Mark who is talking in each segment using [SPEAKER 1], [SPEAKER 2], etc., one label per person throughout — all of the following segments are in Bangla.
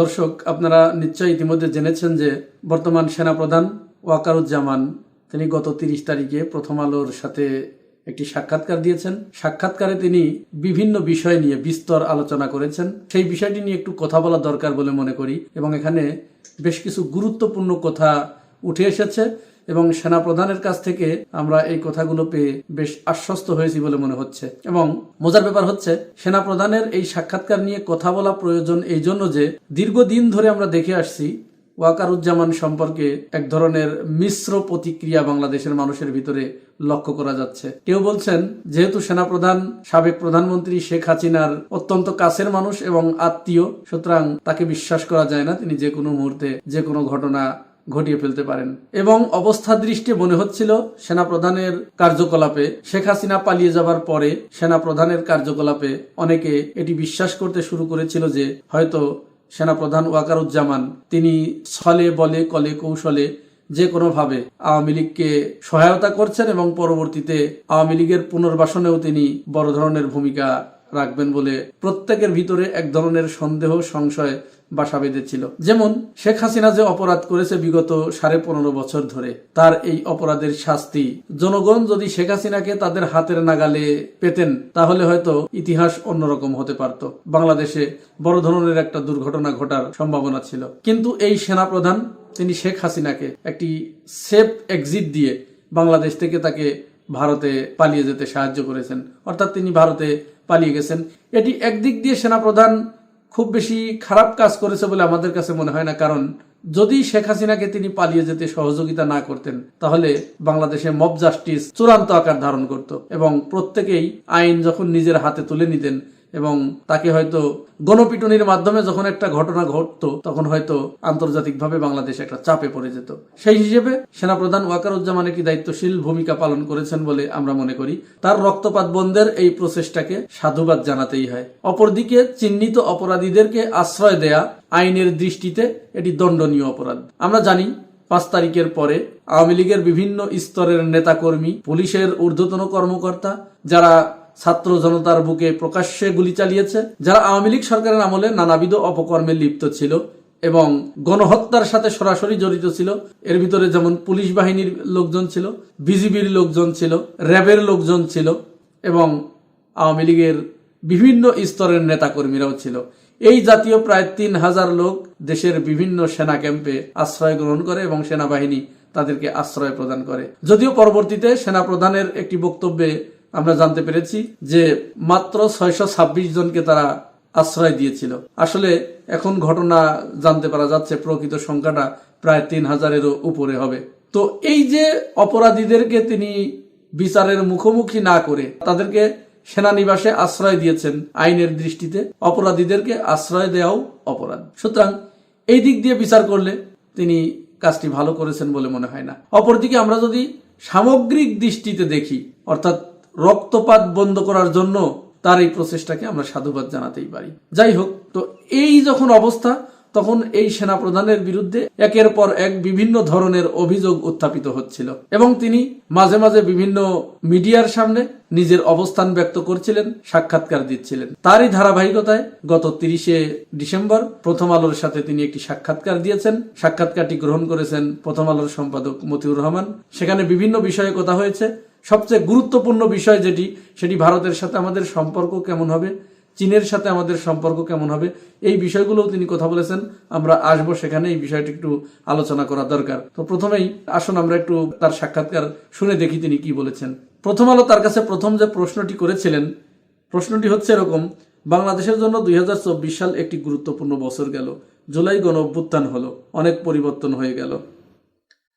[SPEAKER 1] দর্শক, আপনারা নিশ্চয়ই ইতিমধ্যে জেনেছেন যে বর্তমান সেনাপ্রধান ওয়াকারুজ্জামান, তিনি গত তিরিশ তারিখে প্রথম আলোর সাথে একটি সাক্ষাৎকার দিয়েছেন। সাক্ষাৎকারে তিনি বিভিন্ন বিষয় নিয়ে বিস্তর আলোচনা করেছেন। সেই বিষয়টি নিয়ে একটু কথা বলা দরকার বলে মনে করি এবং এখানে বেশ কিছু গুরুত্বপূর্ণ কথা উঠে এসেছে। এবং সেনাপ্রধানের কাছ থেকে আমরা এই কথাগুলো পেয়ে বেশ আশ্বস্ত হয়েছি বলে মনে হচ্ছে। এবং মজার ব্যাপার হচ্ছে, সেনাপ্রধানের এই সাক্ষাৎকার নিয়ে কথা বলা প্রয়োজন এই জন্য যে দীর্ঘদিন ধরে আমরা দেখে আসছি ওয়াকারুজ্জামান সম্পর্কে এক ধরনের মিশ্র প্রতিক্রিয়া বাংলাদেশের মানুষের ভিতরে লক্ষ্য করা যাচ্ছে। কেউ বলছেন, যেহেতু সেনাপ্রধান, সাবেক প্রধানমন্ত্রী শেখ হাসিনার অত্যন্ত কাছের মানুষ এবং আত্মীয়, সুতরাং তাকে বিশ্বাস করা যায় না, তিনি যে কোনো মুহূর্তে যে কোনো ঘটনা ঘটিয়ে ফেলতে পারেন। এবং অবস্থা দৃষ্টে মনে হচ্ছিল সেনাপ্রধানের কার্যকলাপে শেখ হাসিনা পালিয়ে যাবার পরে সেনাপ্রধানের কার্যকলাপে অনেকে এটি বিশ্বাস করতে শুরু করেছিল যে হয়তো সেনাপ্রধান ওয়াকারুজ্জামান তিনি ছলে বলে কলে কৌশলে যে কোনোভাবে আওয়ামী লীগকে সহায়তা করছেন এবং পরবর্তীতে আওয়ামী লীগের পুনর্বাসনেও তিনি বড় ধরনের ভূমিকা রাখবেন বলে প্রত্যেকের ভিতরে এক ধরনের সন্দেহ, সংশয় বাসা বেঁধেছিল যেমন শেখ হাসিনা যে অপরাধ করেছে বিগত সাড়ে পনেরো বছর ধরে, তার এই অপরাধের শাস্তি। জনগণ যদি শেখ হাসিনাকে তাদের হাতের নাগালে পেতেন, তাহলে হয়তো ইতিহাস অন্যরকম হতে পারত। বাংলাদেশে বড় ধরনের একটা দুর্ঘটনা ঘটার সম্ভাবনা ছিল। কিন্তু এই সেনাপ্রধান, তিনি শেখ হাসিনাকে একটি সেফ এক্সিট দিয়ে বাংলাদেশ থেকে তাকে ভারতে পালিয়ে যেতে সাহায্য করেছেন। অর্থাৎ তিনি ভারতে পালিয়ে গেছেন। এটি একদিক দিয়ে সেনাপ্রধান খুব বেশি খারাপ কাজ করেছে বলে আমাদের কাছে মনে হয় না। কারণ যদি শেখ হাসিনাকে তিনি পালিয়ে যেতে সহযোগিতা না করতেন, তাহলে বাংলাদেশে মব জাস্টিস চূড়ান্ত আকার ধারণ করত এবং প্রত্যেকেই আইন যখন নিজের হাতে তুলে নিতেন এবং তাকে হয়তো গণপিটুনির মাধ্যমে যখন একটা ঘটনা ঘটতো, তখন হয়তো আন্তর্জাতিকভাবে বাংলাদেশ একটা চাপে পড়ে যেত। সেই হিসেবে সেনাপ্রধান ওয়াকারুজ্জামান একটি দায়িত্বশীল ভূমিকা পালন করেছেন বলে আমরা মনে করি, তার রক্তপাত বন্ধের এই প্রচেষ্টাকে সাধুবাদ জানাতেই হয়। অপরদিকে চিহ্নিত অপরাধীদেরকে আশ্রয় দেয়া আইনের দৃষ্টিতে এটি দণ্ডনীয় অপরাধ। আমরা জানি, পাঁচ তারিখের পরে আওয়ামী লীগের বিভিন্ন স্তরের নেতাকর্মী, পুলিশের ঊর্ধ্বতন কর্মকর্তা, যারা ছাত্র জনতার বুকে প্রকাশ্যে গুলি চালিয়েছে, যারা আওয়ামী লীগ সরকারের আমলে নানাবিধ অপকর্মে লিপ্ত ছিল এবং গণহত্যার সাথে সরাসরি জড়িত ছিল। এর ভিতরে যেমন পুলিশ বাহিনীর লোকজন ছিল, বিজিবির লোকজন ছিল, র্যাবের লোকজন ছিল এবং আওয়ামী লীগের বিভিন্ন স্তরের নেতাকর্মীরাও ছিল। এই জাতীয় প্রায় তিন হাজার লোক দেশের বিভিন্ন সেনা ক্যাম্পে আশ্রয় গ্রহণ করে এবং সেনাবাহিনী তাদেরকে আশ্রয় প্রদান করে। যদিও পরবর্তীতে সেনা প্রধানের একটি বক্তব্যে আমরা জানতে পেরেছি যে মাত্র ছয়শো ছাব্বিশ জনকে তারা আশ্রয় দিয়েছিল। আসলে এখন ঘটনা জানতে পারা যাচ্ছে, প্রকৃত সংখ্যাটা প্রায় তিন হাজারেরও উপরে হবে। তো এই যে অপরাধীদেরকে তিনি বিচারের মুখোমুখি না করে তাদেরকে সেনানিবাসে আশ্রয় দিয়েছেন আইনের দৃষ্টিতে, অপরাধীদেরকে আশ্রয় দেওয়াও অপরাধ। সুতরাং এই দিক দিয়ে বিচার করলে তিনি কাজটি ভালো করেছেন বলে মনে হয় না। অপরদিকে আমরা যদি সামগ্রিক দৃষ্টিতে দেখি, অর্থাৎ রক্তপাত বন্ধ করার জন্য তার এই প্রচেষ্টাকে আমরা সাধুবাদ জানাতেই পারি। যাই হোক, তো এই যখন অবস্থা, তখন এই সেনা প্রধানের বিরুদ্ধে একের পর এক বিভিন্ন ধরনের অভিযোগ উত্থাপিত হচ্ছিল এবং তিনি মাঝে মাঝে বিভিন্ন মিডিয়ার সামনে নিজের অবস্থান ব্যক্ত করছিলেন, সাক্ষাৎকার দিচ্ছিলেন। তারই ধারাবাহিকতায় গত তিরিশে ডিসেম্বর প্রথম আলোর সাথে তিনি একটি সাক্ষাৎকার দিয়েছেন। সাক্ষাৎকারটি গ্রহণ করেছেন প্রথম আলোর সম্পাদক মতিউর রহমান। সেখানে বিভিন্ন বিষয়ে কথা হয়েছে। সবচেয়ে গুরুত্বপূর্ণ বিষয় যেটি, সেটি ভারতের সাথে আমাদের সম্পর্ক কেমন হবে, চীনের সাথে আমাদের সম্পর্ক কেমন হবে, এই বিষয়গুলোও তিনি কথা বলেছেন। আমরা আসব সেখানে, এই বিষয়টি একটু আলোচনা করা দরকার। তো প্রথমেই আসুন, আমরা একটু তার সাক্ষাৎকার শুনে দেখি তিনি কি বলেছেন। প্রথম আলো তার কাছে প্রথম যে প্রশ্নটি করেছিলেন, প্রশ্নটি হচ্ছে এরকম, বাংলাদেশের জন্য দুই হাজার চব্বিশ সাল একটি গুরুত্বপূর্ণ বছর গেল। জুলাই গণ অভ্যুত্থান হলো, অনেক পরিবর্তন হয়ে গেল।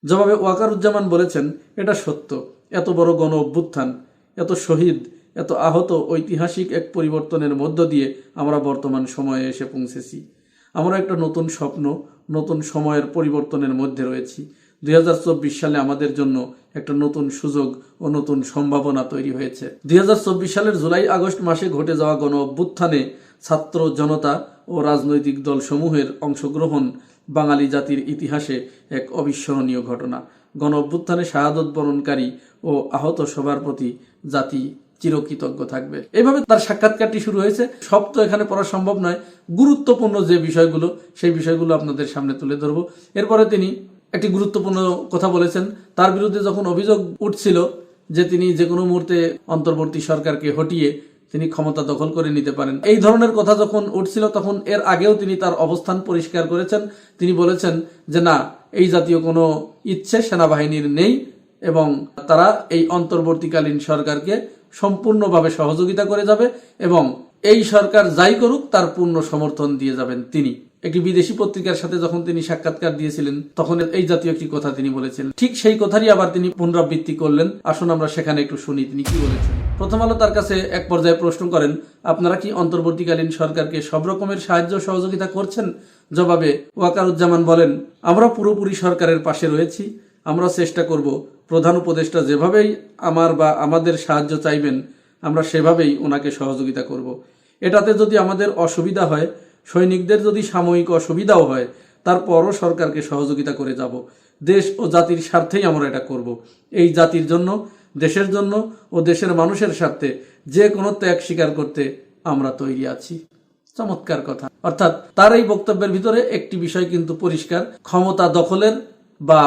[SPEAKER 1] জবাবে ওয়াকারুজ্জামান বলেছেন, এটা সত্য। এত বড় গণ অভ্যুত্থান এত শহীদ, এত আহত ঐতিহাসিক এক পরিবর্তনের মধ্য দিয়ে আমরা বর্তমান সময়ে এসে পৌঁছেছি। আমরা একটা নতুন স্বপ্ন, নতুন সময়ের পরিবর্তনের মধ্যে রয়েছি। দুই হাজার চব্বিশ সালে আমাদের জন্য একটা নতুন সুযোগ ও নতুন সম্ভাবনা তৈরি হয়েছে। দুই হাজার চব্বিশ সালের জুলাই আগস্ট মাসে ঘটে যাওয়া গণ অভ্যুত্থানে ছাত্র জনতা ও রাজনৈতিক দলসমূহের অংশগ্রহণ বাঙালি জাতির ইতিহাসে এক অবিস্মরণীয় ঘটনা। গণ অভ্যুত্থানে শাহাদত বরণকারী ও আহত সবার প্রতি জাতি চিরকৃতজ্ঞ থাকবে। এইভাবে তার সাক্ষাৎকারটি শুরু হয়েছে। সব তো এখানে পড়া সম্ভব নয়। গুরুত্বপূর্ণ যে বিষয়গুলো, সেই বিষয়গুলো আপনাদের সামনে তুলে ধরবো। এরপরে তিনি একটি গুরুত্বপূর্ণ কথা বলেছেন। তার বিরুদ্ধে যখন অভিযোগ উঠছিল যে তিনি যে কোনো মুহূর্তে অন্তর্বর্তী সরকারকে হটিয়ে তিনি ক্ষমতা দখল করে নিতে পারেন, এই ধরনের কথা যখন উঠছিল, তখন এর আগেও তিনি তার অবস্থান পরিষ্কার করেছেন। তিনি বলেছেন যে, না এই জাতীয় কোনো ইচ্ছে সেনাবাহিনীর নেই এবং তারা এই অন্তর্বর্তীকালীন সরকারকে সম্পূর্ণভাবে সহযোগিতা করে যাবে এবং এই সরকার যাই করুক, তার পূর্ণ সমর্থন দিয়ে যাবেন তিনি। একটি বিদেশি পত্রিকার সাথে যখন তিনি সাক্ষাৎকার দিয়েছিলেন, তখন এই জাতীয় একটি কথা তিনি বলেছিলেন ঠিক সেই কথারই আবার তিনি পুনরাবৃত্তি করলেন। আসুন আমরা সেখানে একটু শুনি, তিনি কি বলেছেন? প্রথম আলো তার কাছে এক পর্যায়ে প্রশ্ন করেন, আপনারা কি অন্তর্বর্তীকালীন সরকারকে সব রকমের সাহায্য সহযোগিতা করছেন? জবাবে ওয়াকারুজ্জামান বলেন, আমরা পুরোপুরি সরকারের পাশে রয়েছি, আমরা চেষ্টা করব। প্রধান উপদেষ্টা যেভাবেই আমার বা আমাদের সাহায্য চাইবেন, আমরা সেভাবেই ওনাকে সহযোগিতা করব। এটাতে যদি আমাদের অসুবিধা হয়, সৈনিকদের যদি সাময়িক অসুবিধাও হয়, তারপরও সরকারকে সহযোগিতা করে যাব। দেশ ও জাতির স্বার্থেই আমরা এটা করব। এই জাতির জন্য দেশের জন্য ও দেশের মানুষের স্বার্থে যে কোনো ত্যাগ স্বীকার করতে আমরা তৈরি আছি। চমৎকার কথা। অর্থাৎ তার এই বক্তব্যের ভিতরে একটি বিষয় কিন্তু পরিষ্কার, ক্ষমতা দখলের বা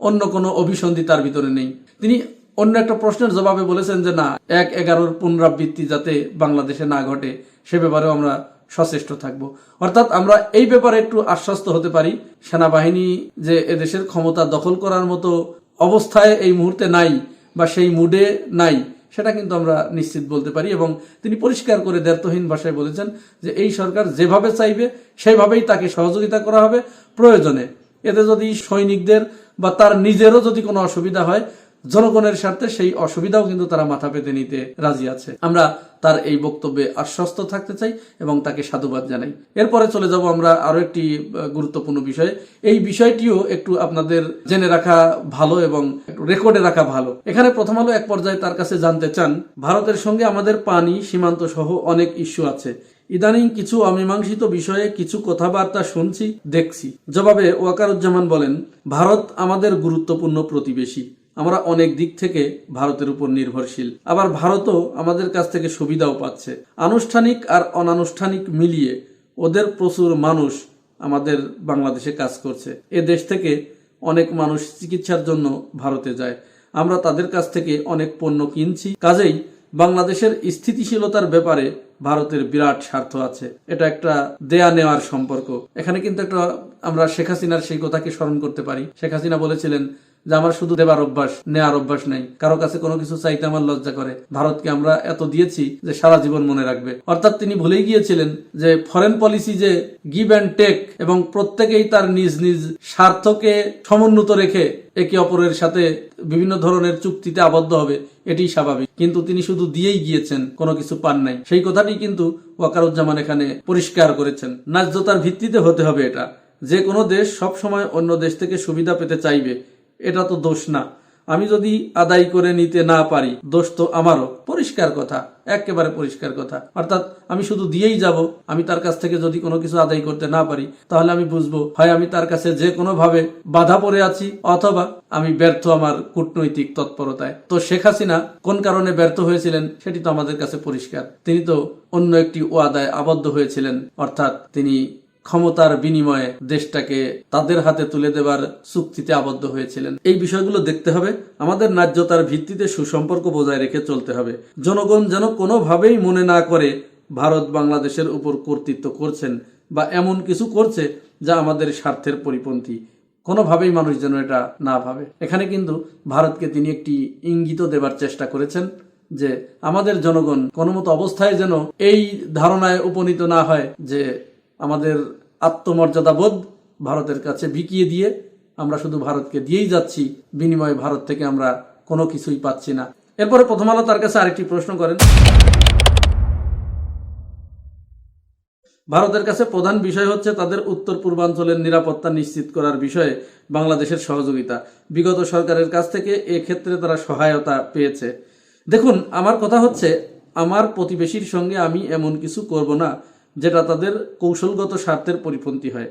[SPEAKER 1] অন্য কোনো অভিসন্ধি তার ভিতরে নেই। তিনি অন্য একটা প্রশ্নের জবাবে বলেছেন যে, না, এক এগারোর পুনরাবৃত্তি যাতে বাংলাদেশে না ঘটে, সে ব্যাপারেও আমরা সচেষ্ট থাকব। অর্থাৎ আমরা এই ব্যাপারে একটু আশ্বস্ত হতে পারি, সেনাবাহিনী যে এদেশের ক্ষমতা দখল করার মতো অবস্থায় এই মুহূর্তে নাই বা সেই মুডে নাই, সেটা কিন্তু আমরা নিশ্চিত বলতে পারি এবং তিনি পরিষ্কার করে দ্ব্যর্থহীন ভাষায় বলেছেন যে এই সরকার যেভাবে চাইবে, সেইভাবেই তাকে সহযোগিতা করা হবে প্রয়োজনে। এতে যদি সৈনিকদের বা তার নিজেরও যদি কোনো অসুবিধা হয়, জনগণের স্বার্থে সেই অসুবিধাও কিন্তু তারা মাথা পেতে নিতে রাজি আছে। আমরা তার এই বক্তব্যে আশ্বস্ত থাকতে চাই এবং তাকে সাধুবাদ জানাই। এরপরে চলে যাব আমরা আরও একটি গুরুত্বপূর্ণ বিষয়ে। এই বিষয়টিও একটু আপনাদের জেনে রাখা ভালো এবং রেকর্ডে রাখা ভালো। এখানে প্রথম আলো এক পর্যায়ে তার কাছে জানতে চান, ভারতের সঙ্গে আমাদের পানি, সীমান্ত সহ অনেক ইস্যু আছে। ইদানিং কিছু অমীমাংসিত বিষয়ে কিছু কথাবার্তা শুনছি, দেখছি। জবাবে ওয়াকারুজ্জামান বলেন, ভারত আমাদের গুরুত্বপূর্ণ প্রতিবেশী। আমরা অনেক দিক থেকে ভারতের উপর নির্ভরশীল। আবার ভারতও আমাদের কাছ থেকে সুবিধাও পাচ্ছে। আনুষ্ঠানিক আর অনানুষ্ঠানিক মিলিয়ে ওদের প্রচুর মানুষ আমাদের বাংলাদেশে কাজ করছে। এ দেশ থেকে অনেক মানুষ চিকিৎসার জন্য ভারতে যায়। আমরা তাদের কাছ থেকে অনেক পণ্য কিনছি। কাজেই বাংলাদেশের স্থিতিশীলতার ব্যাপারে ভারতের বিরাট স্বার্থ আছে। এটা একটা দেয়া নেওয়ার সম্পর্ক। এখানে কিন্তু একটা আমরা শেখ হাসিনার সেই কথাকে স্মরণ করতে পারি। শেখ হাসিনা বলেছিলেন যে আমার শুধু দেবার অভ্যাস নেওয়ার অভ্যাস নাই। কারও কাছে কোনো কিছু চাইতে আমার লজ্জা করে। ভারতকে আমরা এত দিয়েছি যে সারা জীবন মনে রাখবে। অর্থাৎ তিনি ভুলেই গিয়েছিলেন যে ফরেন পলিসি যে গিভ অ্যান্ড টেক এবং প্রত্যেকেই তার নিজ নিজ স্বার্থকে সমুন্নত রেখে একে অপরের সাথে বিভিন্ন ধরনের চুক্তিতে আবদ্ধ হবে, এটি স্বাভাবিক। কিন্তু তিনি শুধু দিয়েই গিয়েছেন, কোনো কিছু পান নাই। সেই কথাটি কিন্তু ওয়াকারুজ্জামান এখানে পরিষ্কার করেছেন। ন্যায্যতার ভিত্তিতে হতে হবে এটা। যে কোনো দেশ সব সময় অন্য দেশ থেকে সুবিধা পেতে চাইবে। এটা তো দোষ না। আমি যদি আদায় করে নিতে না পারি, দোষ তো আমারও। পরিষ্কার কথা, একেবারে পরিষ্কার কথা। অর্থাৎ আমি শুধু দিয়েই যাব, আমি তার কাছ থেকে যদি কোনো কিছু আদায় করতে না পারি, তাহলে আমি বুঝব, হয় আমি তার কাছে যে কোনো ভাবে বাধা পড়ে আছি, অথবা আমি ব্যর্থ আমার কূটনৈতিক তৎপরতায়। তো শেখ হাসিনা কোন কারণে ব্যর্থ হয়েছিলেন, সেটি তো আমাদের কাছে পরিষ্কার। তিনি তো অন্য একটি ওয়াদায় আবদ্ধ হয়েছিলেন, অর্থাৎ তিনি ক্ষমতার বিনিময়ে দেশটাকে তাদের হাতে তুলে দেবার চুক্তিতে আবদ্ধ হয়েছিলেন। এই বিষয়গুলো দেখতে হবে। আমাদের ন্যায্যতার ভিত্তিতে সুসম্পর্ক বজায় রেখে চলতে হবে। জনগণ যেন কোনোভাবেই মনে না করে ভারত বাংলাদেশের উপর কর্তৃত্ব করছেন বা এমন কিছু করছে যা আমাদের স্বার্থের পরিপন্থী। কোনোভাবেই মানুষ যেন এটা না ভাবে। এখানে কিন্তু ভারতকে তিনি একটি ইঙ্গিত দেবার চেষ্টা করেছেন যে আমাদের জনগণ কোনো মতো অবস্থায় যেন এই ধারণায় উপনীত না হয় যে আমাদের আত্মমর্যাদা বোধ ভারতের কাছে বিকিয়ে দিয়ে আমরা শুধু ভারতকে দিয়েই যাচ্ছি, বিনিময়ে ভারত থেকে আমরা কোনো কিছুই পাচ্ছি না। এরপরে প্রথম আলো তার কাছে আরেকটি প্রশ্ন করেন। ভারতের কাছে প্রধান বিষয় হচ্ছে তাদের উত্তর পূর্বাঞ্চলের নিরাপত্তা নিশ্চিত করার বিষয়ে বাংলাদেশের সহযোগিতা। বিগত সরকারের কাছ থেকে ক্ষেত্রে তারা সহায়তা পেয়েছে। দেখুন, আমার কথা হচ্ছে, আমার প্রতিবেশীর সঙ্গে আমি এমন কিছু করব না। যেটা তাদের কৌশলগত স্বার্থের পরিপন্থী হয়।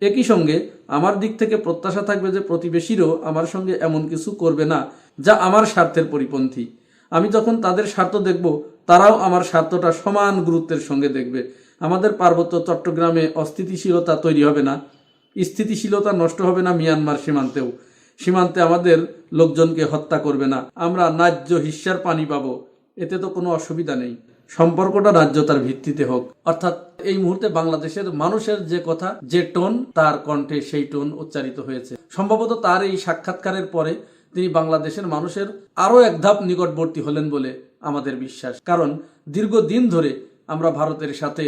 [SPEAKER 1] একই সঙ্গে আমার দিক থেকে প্রত্যাশা থাকবে যে প্রতিবেশীরও আমার সঙ্গে এমন কিছু করবে না, যা আমার স্বার্থের পরিপন্থী। আমি যখন তাদের স্বার্থ দেখব, তারাও আমার স্বার্থটা সমান গুরুত্বের সঙ্গে দেখবে। আমাদের পার্বত্য চট্টগ্রামে অস্থিতিশীলতা তৈরি হবে না। স্থিতিশীলতা নষ্ট হবে না মিয়ানমার সীমান্তেও। সীমান্তে আমাদের লোকজনকে হত্যা করবে না। আমরা ন্যায্য হিস্যার পানি পাবো। এতে তো কোনো অসুবিধা নেই। সম্পর্কটা ন্যায্যতার ভিত্তিতে হোক। অর্থাৎ এই মুহূর্তে বাংলাদেশের মানুষের যে কথা, যে টোন, তার কণ্ঠে সেই টোন উচ্চারিত হয়েছে। সম্ভবত তার এই সাক্ষাৎকারের পরে তিনি বাংলাদেশের মানুষের আরও এক ধাপ নিকটবর্তী হলেন বলে আমাদের বিশ্বাস। কারণ দীর্ঘদিন ধরে আমরা ভারতের সাথে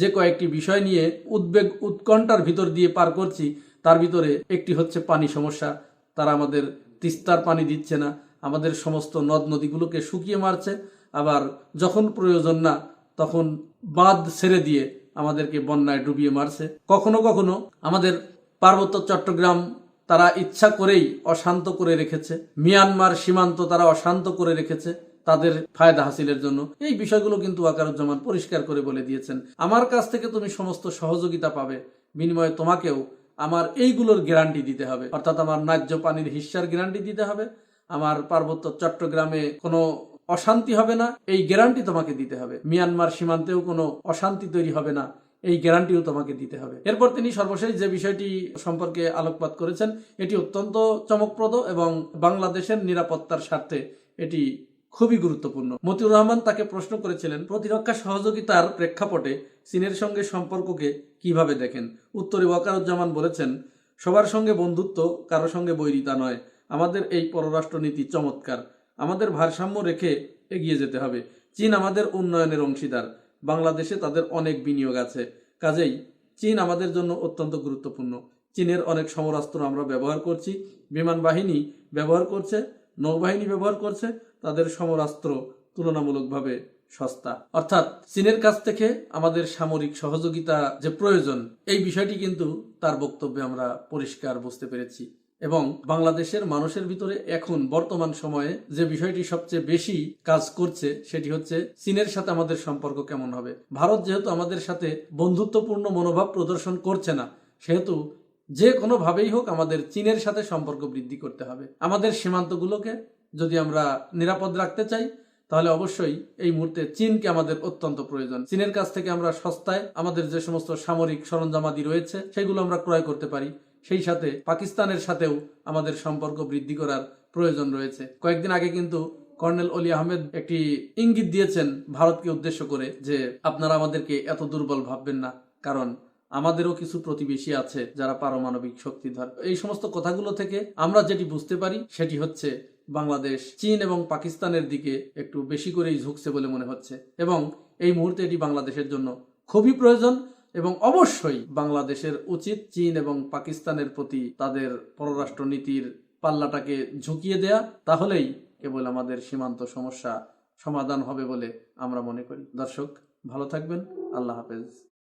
[SPEAKER 1] যে কয়েকটি বিষয় নিয়ে উদ্বেগ উৎকণ্ঠার ভিতর দিয়ে পার করছি, তার ভিতরে একটি হচ্ছে পানি সমস্যা। তারা আমাদের তিস্তার পানি দিচ্ছে না। আমাদের সমস্ত নদ নদীগুলোকে শুকিয়ে মারছে। আবার যখন প্রয়োজন না, তখন বাঁধ ছেড়ে দিয়ে আমাদেরকে বন্যায় ডুবিয়ে মারছে। কখনো কখনো আমাদের পার্বত্য চট্টগ্রাম তারা ইচ্ছা করেই অশান্ত করে রেখেছে। মিয়ানমার সীমান্ত তারা অশান্ত করে রেখেছে তাদের ফায়দা হাসিলের জন্য। এই বিষয়গুলো কিন্তু আকারুজ্জামান পরিষ্কার করে বলে দিয়েছেন। আমার কাছ থেকে তুমি সমস্ত সহযোগিতা পাবে। বিনিময়ে তোমাকেও আমার এইগুলোর গ্যারান্টি দিতে হবে। অর্থাৎ আমার ন্যায্য পানির হিস্যার গ্যারান্টি দিতে হবে। আমার পার্বত্য চট্টগ্রামে কোনো অশান্তি হবে না, এই গ্যারান্টি তোমাকে দিতে হবে। মিয়ানমার সীমান্তেও কোনো অশান্তি তৈরি হবে না, এই গ্যারান্টিও তোমাকে দিতে হবে। এরপর তিনি সর্বশেষ যে বিষয়টি সম্পর্কে আলোকপাত করেছেন, এটি অত্যন্ত চমকপ্রদ এবং বাংলাদেশের নিরাপত্তার স্বার্থে এটি খুবই গুরুত্বপূর্ণ। মতিউর রহমান তাকে প্রশ্ন করেছিলেন, প্রতিরক্ষা সহযোগিতার প্রেক্ষাপটে চীনের সঙ্গে সম্পর্ককে কীভাবে দেখেন? উত্তরে ওয়াকারুজ্জামান বলেছেন, সবার সঙ্গে বন্ধুত্ব, কারও সঙ্গে বৈরিতা নয়। আমাদের এই পররাষ্ট্রনীতি চমৎকার। আমাদের ভারসাম্য রেখে এগিয়ে যেতে হবে। চীন আমাদের উন্নয়নের অংশীদার। বাংলাদেশে তাদের অনেক বিনিয়োগ আছে। কাজেই চীন আমাদের জন্য অত্যন্ত গুরুত্বপূর্ণ। চীনের অনেক সমরাস্ত্র আমরা ব্যবহার করছি। বিমান বাহিনী ব্যবহার করছে, নৌবাহিনী ব্যবহার করছে। তাদের সমরাস্ত্র তুলনামূলকভাবে সস্তা। অর্থাৎ চীনের কাছ থেকে আমাদের সামরিক সহযোগিতা যে প্রয়োজন, এই বিষয়টি কিন্তু তার বক্তব্যে আমরা পরিষ্কার বুঝতে পেরেছি। এবং বাংলাদেশের মানুষের ভিতরে এখন বর্তমান সময়ে যে বিষয়টি সবচেয়ে বেশি কাজ করছে, সেটি হচ্ছে চীনের সাথে আমাদের সম্পর্ক কেমন হবে। ভারত যেহেতু আমাদের সাথে বন্ধুত্বপূর্ণ মনোভাব প্রদর্শন করছে না, সেহেতু যে কোনোভাবেই হোক আমাদের চীনের সাথে সম্পর্ক বৃদ্ধি করতে হবে। আমাদের সীমান্তগুলোকে যদি আমরা নিরাপদ রাখতে চাই, তাহলে অবশ্যই এই মুহূর্তে চীনকে আমাদের অত্যন্ত প্রয়োজন। চীনের কাছ থেকে আমরা সস্তায় আমাদের যে সমস্ত সামরিক সরঞ্জামাদি রয়েছে, সেগুলো আমরা ক্রয় করতে পারি। সেই সাথে পাকিস্তানের সাথেও আমাদের সম্পর্ক বৃদ্ধি করার প্রয়োজন রয়েছে। কয়েকদিন আগে কিন্তু কর্নেল অলি আহমেদ একটি ইঙ্গিত দিয়েছেন ভারতকে উদ্দেশ্য করে যে, আপনারা আমাদেরকে এত দুর্বল ভাববেন না, কারণ আমাদেরও কিছু প্রতিবেশী আছে যারা পারমাণবিক শক্তিধর। এই সমস্ত কথাগুলো থেকে আমরা যেটি বুঝতে পারি, সেটি হচ্ছে বাংলাদেশ চীন এবং পাকিস্তানের দিকে একটু বেশি করেই ঝুঁকছে বলে মনে হচ্ছে। এবং এই মুহূর্তে এটি বাংলাদেশের জন্য খুবই প্রয়োজন। এবং অবশ্যই বাংলাদেশের উচিত চীন এবং পাকিস্তানের প্রতি তাদের পররাষ্ট্র নীতির পাল্লাটাকে ঝুঁকিয়ে দেয়া, তাহলেই কেবল আমাদের সীমান্ত সমস্যা সমাধান হবে বলে আমরা মনে করি। দর্শক, ভালো থাকবেন। আল্লাহ হাফেজ।